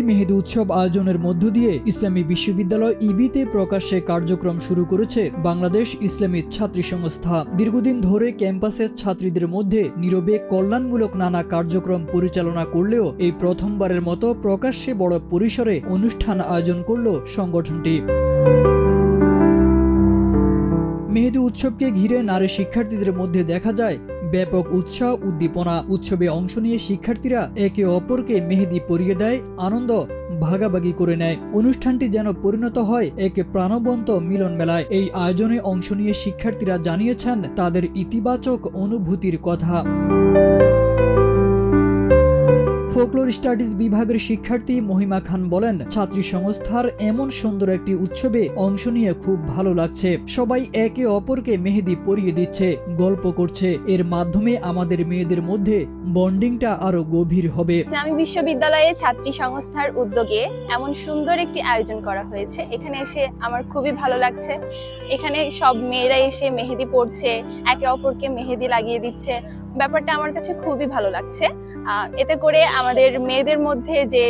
দেশব্যাপী মেহেদি উৎসব আয়োজনের মধ্য দিয়ে ইসলামী বিশ্ববিদ্যালয় ইবিতে প্রকাশ্যে কার্যক্রম শুরু করেছে বাংলাদেশ ইসলামী ছাত্রী সংস্থা। দীর্ঘদিন ধরে ক্যাম্পাসের ছাত্রীদের মধ্যে নীরবে কল্যাণমূলক নানা কার্যক্রম পরিচালনা করলেও এই প্রথমবারের মতো প্রকাশ্যে বড় পরিসরে অনুষ্ঠান আয়োজন করল সংগঠনটি। মেহেদি উৎসবকে ঘিরে নারী শিক্ষার্থীদের মধ্যে দেখা যায় ব্যাপক উৎসাহ, উদ্দীপনা, উৎসবে অংশ নিয়ে শিক্ষার্থীরা একে অপরকে মেহেদি পরিয়ে দেয়, আনন্দ ভাগাভাগি করে নেয়। অনুষ্ঠানটি যেন পরিণত হয় এক প্রাণবন্ত মিলন মেলায়। এই আয়োজনে অংশ নিয়ে শিক্ষার্থীরা জানিয়েছেন, তাদের ইতিবাচক অনুভূতির কথা। ফোকলোর স্টাডিজ বিভাগের শিক্ষার্থী মহিমা খান বলেন, ছাত্রী সংস্থার এমন সুন্দর একটি উৎসবে অংশ নিয়ে খুব ভালো লাগছে। সবাই একে অপরকে মেহেদি পরিয়ে দিচ্ছে, গল্প করছে। এর মাধ্যমে আমাদের মেয়েদের মধ্যে বন্ডিংটা আরও গভীর হবে। ইসলামী বিশ্ববিদ্যালয়ে ছাত্রী সংস্থার উদ্যোগে এমন সুন্দর একটি আয়োজন করা হয়েছে। এখানে এসে আমার খুবই ভালো লাগছে। এখানে সব মেয়েরা এসে মেহেদি পড়ছে একে অপরকে মেহেদি লাগিয়ে দিচ্ছে। ব্যাপারটা আমার কাছে খুবই ভালো লাগছে। এতে করে আমাদের মেয়েদের মধ্যে যে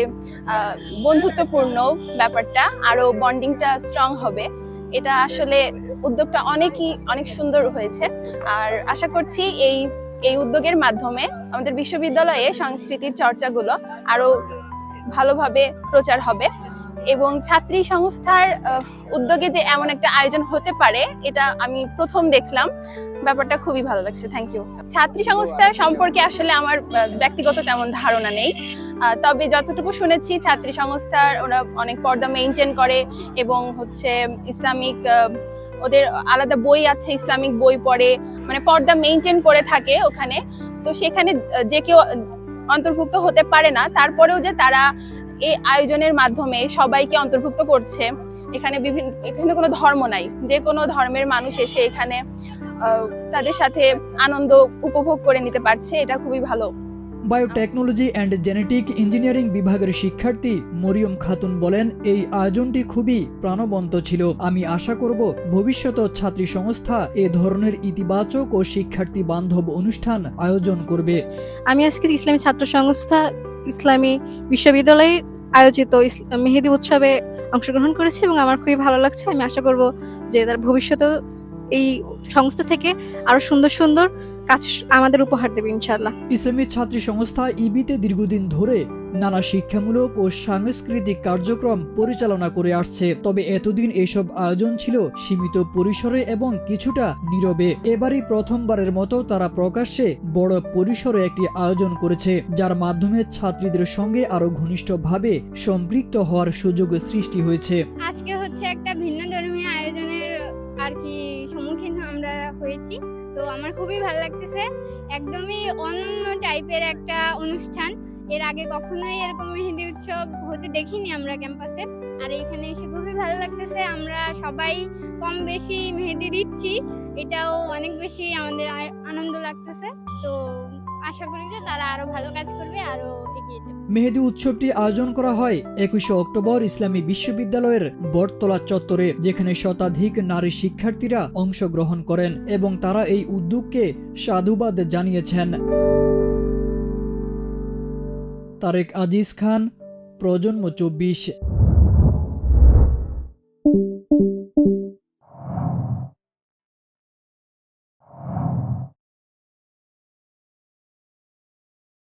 বন্ধুত্বপূর্ণ ব্যাপারটা, আরও বন্ডিংটা স্ট্রং হবে। এটা আসলে উদ্যোগটা অনেকই, অনেক সুন্দর হয়েছে। আর আশা করছি এই এই উদ্যোগের মাধ্যমে আমাদের বিশ্ববিদ্যালয়ে সংস্কৃতির চর্চাগুলো আরও ভালোভাবে প্রচার হবে। এবং ছাত্রী সংস্থার উদ্যোগে যে এমন একটা আয়োজন হতে পারে, এটা আমি প্রথম দেখলাম। ব্যাপারটা খুবই ভালো লাগছে থ্যাংক ইউ ছাত্রী সংস্থা সম্পর্কে আসলে আমার ব্যক্তিগত তেমন ধারণা নেই। তবে যতটুকু শুনেছি, ছাত্রী সংস্থার ওরা অনেক পর্দা মেনটেন করে এবং হচ্ছে ইসলামিক ওদের আলাদা বই আছে, ইসলামিক বই পড়ে মানে পর্দা মেনটেন করে থাকে ওখানে। তো সেখানে যে কেউ অন্তর্ভুক্ত হতে পারে না, তারপরেও যে তারা এই আয়োজনের মাধ্যমে সবাইকে অন্তর্ভুক্ত করছে। এখানে বিভিন্ন এখানে কোনো ধর্ম নাই। যে কোনো ধর্মের মানুষ এসে এখানে তাদের সাথে আনন্দ উপভোগ করে নিতে পারছে এটা খুবই ভালো। বায়োটেকনোলজি অ্যান্ড জেনেটিক ইঞ্জিনিয়ারিং বিভাগের শিক্ষার্থী মরিয়ম খাতুন বলেন এই আয়োজনটি খুবই প্রাণবন্ত ছিল। আমি আশা করব ভবিষ্যত ছাত্রী সংস্থা এ ধরনের ইতিবাচক ও শিক্ষার্থী বান্ধব অনুষ্ঠান আয়োজন করবে। আমি আজকে ইসলামী ছাত্র সংস্থা ইসলামী বিশ্ববিদ্যালয়ে আয়োজিত মেহেদি উৎসবে অংশগ্রহণ করেছি এবং আমার খুবই ভালো লাগছে। আমি আশা করব যে তার ভবিষ্যতেও এই সংস্থা থেকে আরও সুন্দর সুন্দর কাজ আমাদের উপহার দেবে ইনশাল্লাহ ইসলামী ছাত্রী সংস্থা ইবিতে দীর্ঘদিন ধরে নানা শিক্ষামূলক ও সাংস্কৃতিক কার্যক্রম পরিচালনা করে আসছে। তবে এতদিন এসব আয়োজন ছিল সীমিত পরিসরে এবং কিছুটা নীরবে। এবারই প্রথমবারের মতো তারা প্রকাশ্যে বড় পরিসরে একটি আয়োজন করেছে, যার মাধ্যমে ছাত্রীদের সঙ্গে আরও ঘনিষ্ঠভাবে সম্পৃক্ত হওয়ার সুযোগ সৃষ্টি হয়েছে। আজকে হচ্ছে একটা ভিন্ন ধর্মীয় আয়োজনের আর কি সম্মুখীন আমরা হয়েছি। তো আমার খুবই ভালো লাগতেছে। একদমই অনন্য টাইপের একটা অনুষ্ঠান। এর আগে কখনোই এরকম মেহেন্দি উৎসব হতে দেখিনি আমরা ক্যাম্পাসে। আর এখানে এসে খুবই ভালো লাগতেছে। আমরা সবাই কম বেশি মেহেদি দিচ্ছি। এটাও অনেক বেশি আমাদের আনন্দ লাগতেছে। তো আশা করি যে তারা আরও ভালো কাজ করবে, আরও মেহেদি উৎসবটি আয়োজন করা হয় একুশে অক্টোবর ইসলামী বিশ্ববিদ্যালয়ের বটতলা চত্বরে, যেখানে শতাধিক নারী শিক্ষার্থীরা অংশগ্রহণ করেন এবং তারা এই উদ্যোগকে সাধুবাদ জানিয়েছেন। তারেক আজিজ খান প্রজন্ম চব্বিশ।